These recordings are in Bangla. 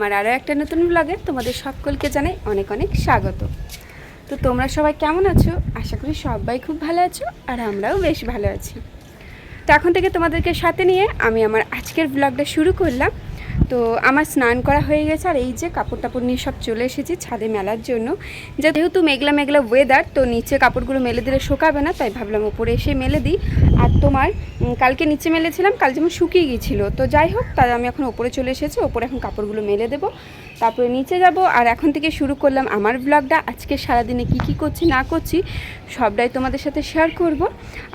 আমার আরও একটা নতুন ব্লগে তোমাদের সকলকে জানাই অনেক অনেক স্বাগত। তো তোমরা সবাই কেমন আছো? আশা করি সবাই খুব ভালো আছো আর আমরাও বেশ ভালো আছি। তো এখন থেকে তোমাদেরকে সাথে নিয়ে আমি আমার আজকের ব্লগটা শুরু করলাম। তো আমার স্নান করা হয়ে গেছে আর এই যে কাপড় টাপড় নিয়ে সব চলে এসেছি ছাদে মেলার জন্য। যেহেতু মেঘলা মেঘলা ওয়েদার তো নিচে কাপড়গুলো মেলে দিলে শোকাবে না, তাই ভাবলাম উপরে এসে মেলে দিই। আর তোমার কালকে নিচে মেলেছিলাম, কাল যেমন শুকিয়ে গিয়েছিল। তো যাই হোক তাই আমি এখন ওপরে চলে এসেছি, ওপরে এখন কাপড়গুলো মেলে দেবো। তারপরে নিচে যাব, আর এখন থেকে শুরু করলাম আমার ব্লগটা আজকে সারাদিনে কি কি করছি, না করছি, সবটাই তোমাদের সাথে শেয়ার করব।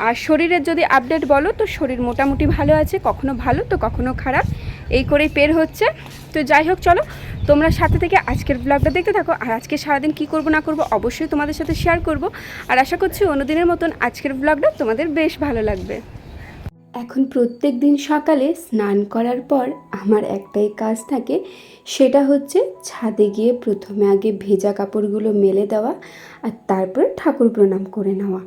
আর শরীরের যদি আপডেট বলো, তো শরীর মোটামুটি ভালো আছে, কখনো ভালো, তো কখনো খারাপ। এই করেই পের হচ্ছে। তো যাই হোক, চলো তোমরা সাথে থেকে আজকের ব্লগটা দেখতে থাকো। আর আজকে সারাদিন কি করব, না করব অবশ্যই তোমাদের সাথে শেয়ার করব। আর আশা করছি অন্যদিনের মতন আজকের ব্লগটা তোমাদের বেশ ভালো লাগবে। এখন প্রত্যেক দিন সকালে স্নান করার পর আমার একটাই কাজ থাকে, সেটা হচ্ছে ছাদে গিয়ে প্রথমে আগে ভেজা কাপড়গুলো মেলে দেওয়া আর তারপরে ঠাকুর প্রণাম করে নেওয়া।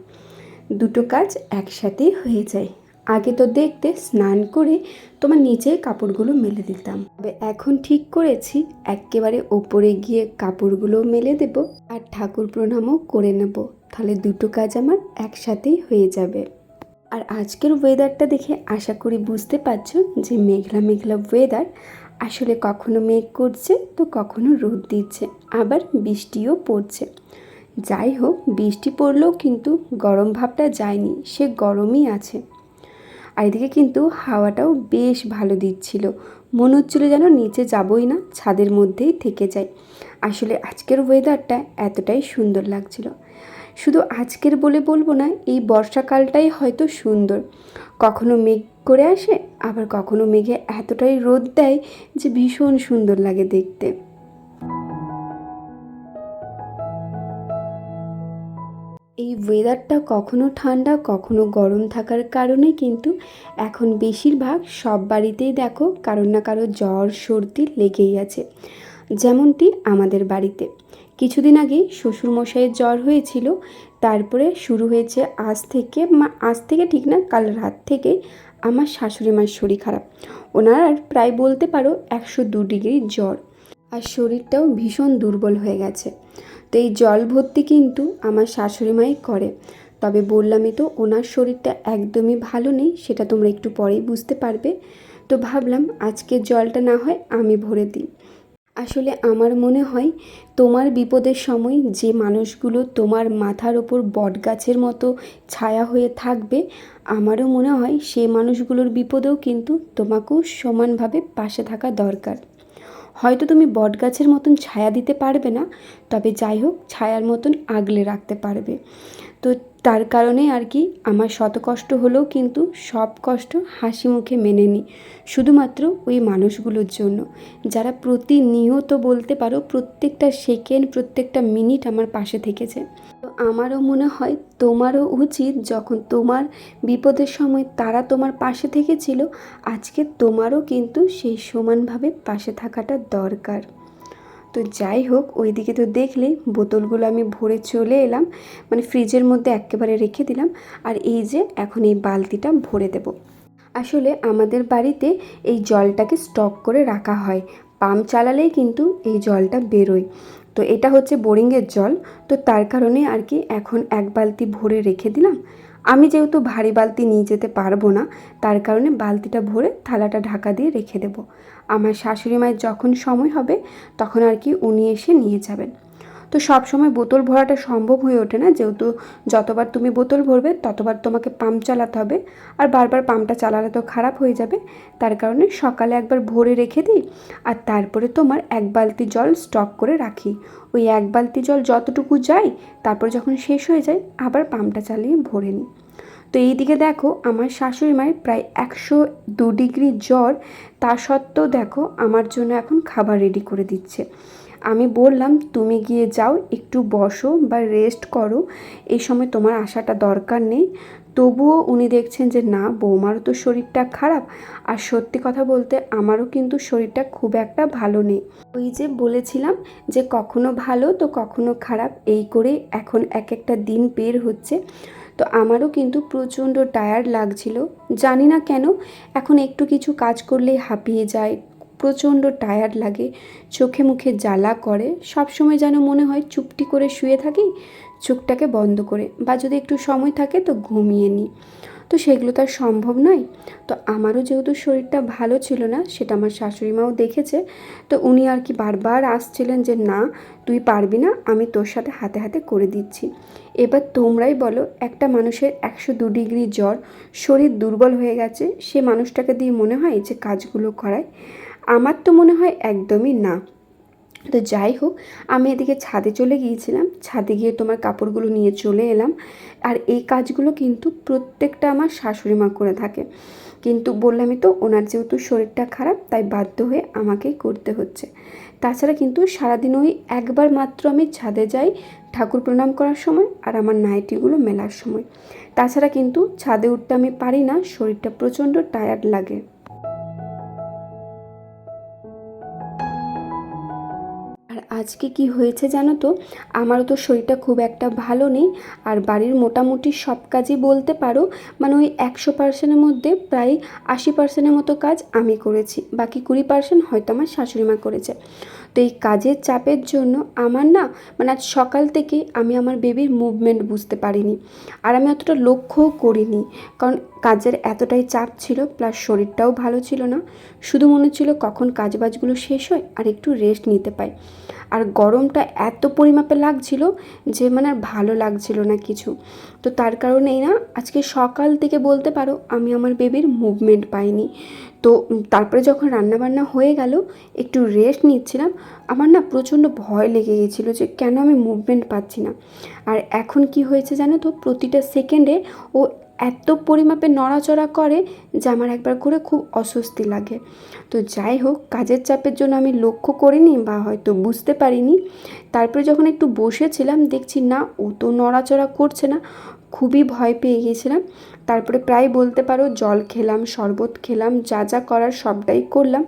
দুটো কাজ একসাথেই হয়ে যায়। আগে তো দেখতে স্নান করে তোমার নিচে কাপড়গুলো মেলে দিতাম। তবে এখন ঠিক করেছি, একেবারে ওপরে গিয়ে কাপড়গুলো মেলে দেব আর ঠাকুর প্রণামও করে নেব। তাহলে দুটো কাজ আমার একসাথেই হয়ে যাবে। আর আজকের ওয়েদারটা দেখে আশা করি বুঝতে পারছ যে মেঘলা মেঘলা ওয়েদার আসলে কখনো মেঘ করছে তো কখনো রোদ দিচ্ছে, আবার বৃষ্টিও পড়ছে। যাই হোক, বৃষ্টি পড়লেও কিন্তু গরম ভাবটা যায়নি, সে গরমই আছে। আর এদিকে কিন্তু হাওয়াটাও বেশ ভালো দিচ্ছিল। মনে হচ্ছিল যেন নিচে যাবই না, ছাদের মধ্যেই থেকে যাই আসলে আজকের ওয়েদারটা এতটাই সুন্দর লাগছিল। শুধু আজকের বলে বলব না, এই বর্ষাকালটাই হয়তো সুন্দর। কখনো মেঘ করে আসে, আবার কখনো মেঘে এতটাই রোদ দেয় যে ভীষণ সুন্দর লাগে দেখতে। এই ওয়েদারটা কখনো ঠান্ডা, কখনো গরম থাকার কারণে কিন্তু এখন বেশিরভাগ সব বাড়িতেই দেখো কারোর না কারও জ্বর, সর্দি লেগেই আছে। যেমনটি আমাদের বাড়িতে। কিছুদিন আগে শ্বশুরমশাইয়ের জ্বর হয়েছিল, তারপরে শুরু হয়েছে আজ থেকে আজ থেকে ঠিক না, কাল রাত থেকে আমার শাশুড়ি মার শরীর খারাপ। ওনার প্রায় বলতে পারো একশো দু ডিগ্রি জ্বর। আর শরীরটাও ভীষণ দুর্বল হয়ে গেছে। তো এই জল ভর্তি কিন্তু আমার শাশুড়ি মাই করে। তবে বললামই তো, ওনার শরীরটা একদমই ভালো নেই, সেটা তোমরা একটু পরেই বুঝতে পারবে। তো ভাবলাম আজকে জলটা না হয় আমি ভরে দিই। আসলে আমার মনে হয় তোমার বিপদের সময় যে মানুষগুলো তোমার মাথার ওপর বটগাছের মতো ছায়া হয়ে থাকবে, আমারও মনে হয় সেই মানুষগুলোর বিপদেও কিন্তু তোমাকেও সমানভাবে পাশে থাকা দরকার। হয়তো তুমি বটগাছের মতন ছায়া দিতে পারবে না, তবে যাই হোক, ছায়ার মতন আগলে রাখতে পারবে। তো তার কারণে আর কি আমার শত কষ্ট হলেও কিন্তু সব কষ্ট হাসি মুখে মেনে নিই শুধুমাত্র ওই মানুষগুলোর জন্য। যারা প্রতিনিয়ত বলতে পারো প্রত্যেকটা সেকেন্ড, প্রত্যেকটা মিনিট আমার পাশে থেকেছে। আমারও মনে হয় তোমারও উচিত যখন তোমার বিপদের সময় তারা তোমার পাশে থেকেছিল, আজকে তোমারও কিন্তু সেই সমানভাবে পাশে থাকাটা দরকার। তো যাই হোক, ওইদিকে তো দেখলেই বোতলগুলো আমি ভরে চলে এলাম মানে ফ্রিজের মধ্যে একেবারে রেখে দিলাম, আর এই যে এখন এই বালতিটা ভরে দেব। আসলে আমাদের বাড়িতে এই জলটাকে স্টক করে রাখা হয়, পাম্প চালালেই কিন্তু এই জলটা বেরোয়। তো এটা হচ্ছে বোরিংয়ের জল। তো তার কারণে আর কি এখন এক বালতি ভরে রেখে দিলাম। আমি যেহেতু ভারী বালতি নিয়ে যেতে পারব না, তার কারণে বালতিটা ভরে থালাটা ঢাকা দিয়ে রেখে দেব। আমার শাশুড়ি মায়ের যখন সময় হবে, তখন আর কি উনি এসে নিয়ে যাবেন। তো সব সময় বোতল ভরাটা সম্ভব হয়ে ওঠে না, যেহেতু যতবার তুমি বোতল ভরবে ততবার তোমাকে পাম্প চালাতে হবে। আর বারবার পাম্পটা চালালে তো খারাপ হয়ে যাবে, তার কারণে সকালে একবার ভরে রেখে দিই, আর তারপরে তোমার এক বালতি জল স্টক করে রাখি। ওই এক বালতি জল যতটুকু যায়, তারপর যখন শেষ হয়ে যায়, আবার পাম্পটা চালিয়ে ভরে নিই। তো এই দিকে দেখো, আমার শাশুড়ি মায়ের প্রায় একশো দু ডিগ্রি জ্বর, তা সত্ত্বেও দেখো, আমার জন্য এখন খাবার রেডি করে দিচ্ছে। আমি বললাম, তুমি গিয়ে যাও, একটু বসো বা রেস্ট করো। এই সময় তোমার আসাটা দরকার নেই। তবুও উনি দেখছেন যে, না, বৌমারও তো শরীরটা খারাপ। আর সত্যি কথা বলতে, আমারও কিন্তু শরীরটা খুব একটা ভালো নেই। ওই যে বলেছিলাম যে, কখনো ভালো তো কখনো খারাপ। এই করে এখন এক একটা দিন বের হচ্ছে। তো আমারও কিন্তু প্রচণ্ড টায়ার্ড লাগছিল। জানি না কেন, এখন একটু কিছু কাজ করলেই হাঁপিয়ে যায়। প্রচণ্ড টায়ার্ড লাগে, চোখে মুখে জ্বালা করে, সবসময় যেন মনে হয় চুপটি করে শুয়ে থাকি, চোখটাকে বন্ধ করে বা যদি একটু সময় থাকে তো ঘুমিয়ে নিই। তো সেগুলো তো আর সম্ভব নয়। তো আমারও যেহেতু শরীরটা ভালো ছিল না, সেটা আমার শাশুড়ি মাও দেখেছে, তো উনি আর কি বারবার আসছিলেন যে, না, তুই পারবি না, আমি তোর সাথে হাতে হাতে করে দিচ্ছি। এবার তোমরাই বলো, একটা মানুষের একশো দু ডিগ্রি জ্বর, শরীর দুর্বল হয়ে গেছে, সে মানুষটাকে দিয়ে মনে হয় যে কাজগুলো করায়। আমার তো মনে হয় একদমই না। তো যাই হোক, আমি এদিকে ছাদে চলে গিয়েছিলাম। ছাদে গিয়ে তোমার কাপড়গুলো নিয়ে চলে এলাম। আর এই কাজগুলো কিন্তু প্রত্যেকটা আমার শাশুড়ি মা করে থাকে। কিন্তু বললামই তো, ওনার যেহেতু শরীরটা খারাপ, তাই বাধ্য হয়ে আমাকেই করতে হচ্ছে। তাছাড়া কিন্তু সারাদিন ওই একবার মাত্র আমি ছাদে যাই ঠাকুর প্রণাম করার সময় আর আমার নাইটিগুলো মেলার সময়। তাছাড়া কিন্তু ছাদে উঠতে আমি পারি না, শরীরটা প্রচণ্ড টায়ার্ড লাগে। আজকে কি হয়েছে জানো তো? আমারও তো শরীরটা খুব একটা ভালো নেই। আর বাড়ির মোটামুটি সব কাজই বলতে পারো মানে ওই একশো পার্সেন্টের মধ্যে প্রায় আশি পার্সেন্টের মতো কাজ আমি করেছি। বাকি কুড়ি পার্সেন্ট হয়তো আমার শাশুড়ি মা করেছে। তো এই কাজের চাপের জন্য আমার না মানে আজ সকাল থেকেই আমি আমার বেবির মুভমেন্ট বুঝতে পারিনি। আর আমি অতটা লক্ষ্যও করিনি। কারণ কাজের এতটাই চাপ ছিল প্লাস শরীরটাও ভালো ছিল না। শুধু মনে হচ্ছিল কখন কাজবাজগুলো শেষ হয় আর একটু রেস্ট নিতে পাই। আর গরমটা এত পরিমাপে লাগছিল যে মানে আর ভালো লাগছিল না কিছু। তো তার কারণেই না, আজকে সকাল থেকে বলতে পারো আমি আমার বেবির মুভমেন্ট পাইনি। তো তারপরে যখন রান্নাবান্না হয়ে গেল, একটু রেস্ট নিচ্ছিলাম, আমার না প্রচণ্ড ভয় লেগে গেছিল যে কেন আমি মুভমেন্ট পাচ্ছি না। আর এখন কি হয়েছে জানো তো, প্রতিটা সেকেন্ডে ও এত পরিমাপে নড়াচড়া করে যে আমার একবার করে খুব অস্বস্তি লাগে। তো যাই হোক, কাজের চাপের জন্য আমি লক্ষ্য করিনি বা হয়তো বুঝতে পারিনি। তারপরে যখন একটু বসেছিলাম, দেখছি না, ও তো নড়াচড়া করছে না, খুবই ভয় পেয়ে গিয়েছিলাম। তারপরে প্রায় বলতে পারো, জল খেলাম, শরবত খেলাম, যা যা করার সবটাই করলাম।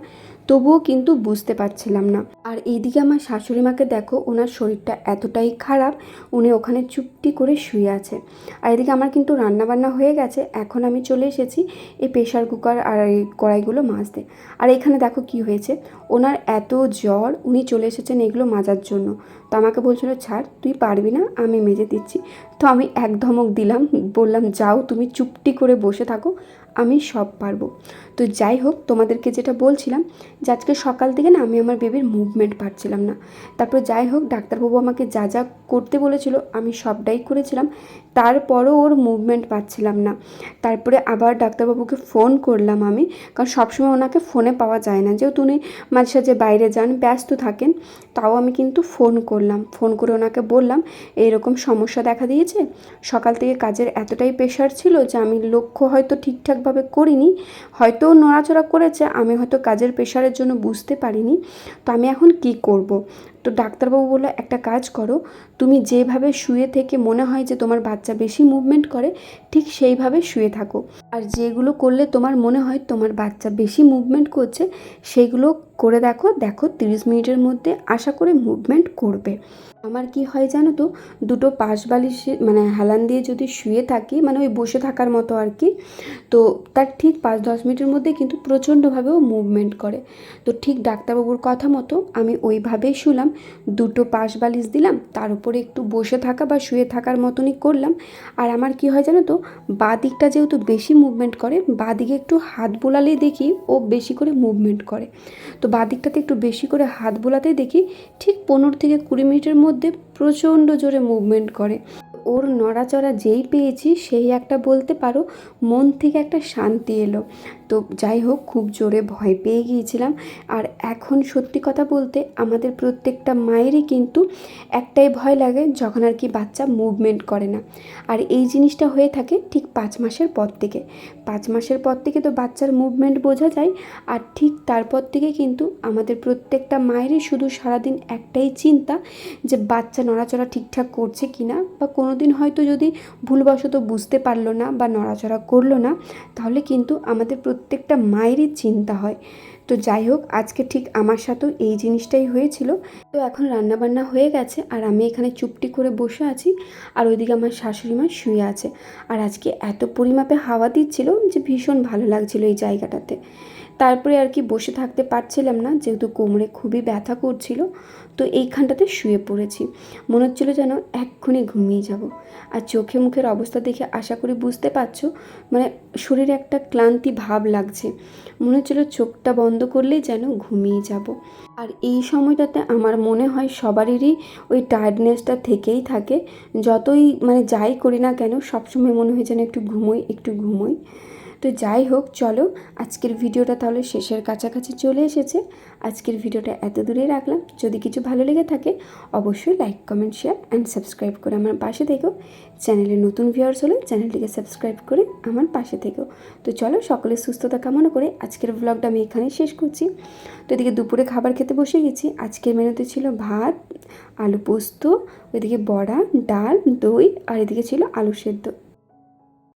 তবুও কিন্তু বুঝতে পারছিলাম না। আর এইদিকে আমার শাশুড়ি মাকে দেখো, ওনার শরীরটা এতটাই খারাপ, উনি ওখানে চুপটি করে শুয়ে আছে। আর এদিকে আমার কিন্তু রান্নাবান্না হয়ে গেছে, এখন আমি চলে এসেছি এই প্রেশার কুকার আর এই কড়াইগুলো মাজতে। আর এখানে দেখো কি হয়েছে, ওনার এত জ্বর, উনি চলে এসেছেন এগুলো মাজার জন্য। তো আমাকে বলছিল, ছাড়, তুই পারবি না, আমি মেজে দিচ্ছি। তো আমি এক ধমক দিলাম, বললাম, যাও, তুমি চুপটি করে বসে থাকো, আমি সব পারব। তো যাই হোক, তোমাদেরকে যেটা বলছিলাম যে আজকে সকাল থেকে না আমি আমার বেবির মুভমেন্ট পাচ্ছিলাম না। তারপর যাই হোক, ডাক্তারবাবু আমাকে যা যা করতে বলেছিল, আমি সবটাই করেছিলাম। তারপরও ওর মুভমেন্ট পাচ্ছিলাম না। তারপরে আবার ডাক্তারবাবুকে ফোন করলাম আমি, কারণ সবসময় ওনাকে ফোনে পাওয়া যায় না। যেহেতু উনি মাঝে সাঝে বাইরে যান, ব্যস্ত থাকেন, তাও আমি কিন্তু ফোন করলাম। ফোন করে ওনাকে বললাম, এইরকম সমস্যা দেখা দিয়েছে সকাল থেকে কাজের এতটাই প্রেশার ছিল যে আমি লক্ষ্য হয়তো ঠিকঠাকভাবে করিনি, হয়তো নড়াচড়া করেছে, আমি হয়তো কাজের প্রেশারের জন্য বুঝতে পারিনি তো আমি এখন কি করব। তো ডাক্তারবাবু বলল, একটা কাজ করো, তুমি যেভাবে শুয়ে থেকে মনে হয় যে তোমার বাচ্চা বেশি মুভমেন্ট করে, ঠিক সেইভাবে শুয়ে থাকো। আর যেগুলো করলে তোমার মনে হয় তোমার বাচ্চা বেশি মুভমেন্ট করছে সেইগুলো করে দেখো দেখো তিরিশ মিনিটের মধ্যে আশা করে মুভমেন্ট করবে। আমার কি হয় জানো তো, দুটো পাশ বালিশে মানে হেলান দিয়ে যদি শুয়ে থাকি মানে ওই বসে থাকার মতো আর কি, তো তার ঠিক পাঁচ দশ মিনিটের মধ্যে কিন্তু প্রচণ্ডভাবেও মুভমেন্ট করে। তো ঠিক ডাক্তারবাবুর কথা মতো আমি ওইভাবেই শুলাম দুটো পাশ বালিশ দিলাম, তার উপরে একটু বসে থাকা বা শুয়ে থাকার মতনই করলাম। আর আমার কি হয় জানো তো, বা দিকটা যেহেতু বেশি মুভমেন্ট করে, বা দিকে একটু হাত বোলালেই দেখি ও বেশি করে মুভমেন্ট করে। তো বা দিকটাতে একটু বেশি করে হাত বোলাতেই দেখি ঠিক পনেরো থেকে কুড়ি মিনিটের মধ্যে প্রচণ্ড জোরে মুভমেন্ট করে। ওর নড়াচড়া যেই পেয়েছি, সেই একটা বলতে পারো, মন থেকে একটা শান্তি এলো। তো যাই হোক, খুব জোরে ভয় পেয়ে গিয়েছিলাম। আর এখন সত্যি কথা বলতে, আমাদের প্রত্যেকটা মায়েরই কিন্তু একটাই ভয় লাগে, যখন আর কি বাচ্চা মুভমেন্ট করে না। আর এই জিনিসটা হয়ে থাকে ঠিক পাঁচ মাসের পর থেকে। পাঁচ মাসের পর থেকে তো বাচ্চার মুভমেন্ট বোঝা যায়, আর ঠিক তারপর থেকে কিন্তু আমাদের প্রত্যেকটা মায়েরই শুধু সারাদিন একটাই চিন্তা যে বাচ্চা নড়াচড়া ঠিকঠাক করছে কি না? বা কোনো দিন হয়তো যদি ভুলবশত বুঝতে পারল না বা নড়াচড়া করল না, তাহলে কিন্তু আমাদের প্রত্যেকটা মায়েরই চিন্তা হয়। তো যাই হোক, আজকে ঠিক আমার সাথেও এই জিনিসটাই হয়েছিল। তো এখন রান্নাবান্না হয়ে গেছে আর আমি এখানে চুপটি করে বসে আছি আর ওইদিকে আমার শাশুড়ি মা শুয়ে আছে। আর আজকে এত পরিমাপে হাওয়া দিচ্ছিল যে ভীষণ ভালো লাগছিল এই জায়গাটাতে। তারপরে আর কি বসে থাকতে পারছিলাম না, যেহেতু কোমরে খুবই ব্যথা করছিল, তো এইখানটাতে শুয়ে পড়েছি। মনে হচ্ছিল যেন এক্ষুনি ঘুমিয়ে যাব। আর চোখে মুখের অবস্থা দেখে আশা করি বুঝতে পারছ মানে শরীরে একটা ক্লান্তি ভাব লাগছে। মনে হচ্ছিল চোখটা বন্ধ করলেই যেন ঘুমিয়ে যাব। আর এই সময়টাতে আমার মনে হয় সবারই ওই টায়ার্ডনেসটা থেকেই থাকে। যতই মানে যাই করি না কেন, সবসময় মনে হয় যেন একটু ঘুমোই একটু ঘুমোই। তো যাই হোক, চলো আজকের ভিডিওটা তাহলে শেষের কাছাকাছি চলে এসেছে। আজকের ভিডিওটা এত দূরে রাখলাম। যদি কিছু ভালো লেগে থাকে, অবশ্যই like comment share and subscribe করে আমার পাশে থেকো। চ্যানেলে নতুন ভিউয়ার্স হলে চ্যানেলটিকে সাবস্ক্রাইব করে আমার পাশে থেকো। তো চলো সকলের সুস্থতা কামনা করে আজকের ব্লগটা আমি এখানে শেষ করছি। তো এদিকে দুপুরে খাবার খেতে বসে গেছি। আজকের মেনুতে ছিল ভাত, আলু পোস্ত, ওইদিকে বড়া, ডাল, দই, আর এদিকে ছিল আলু সেদ্ধ।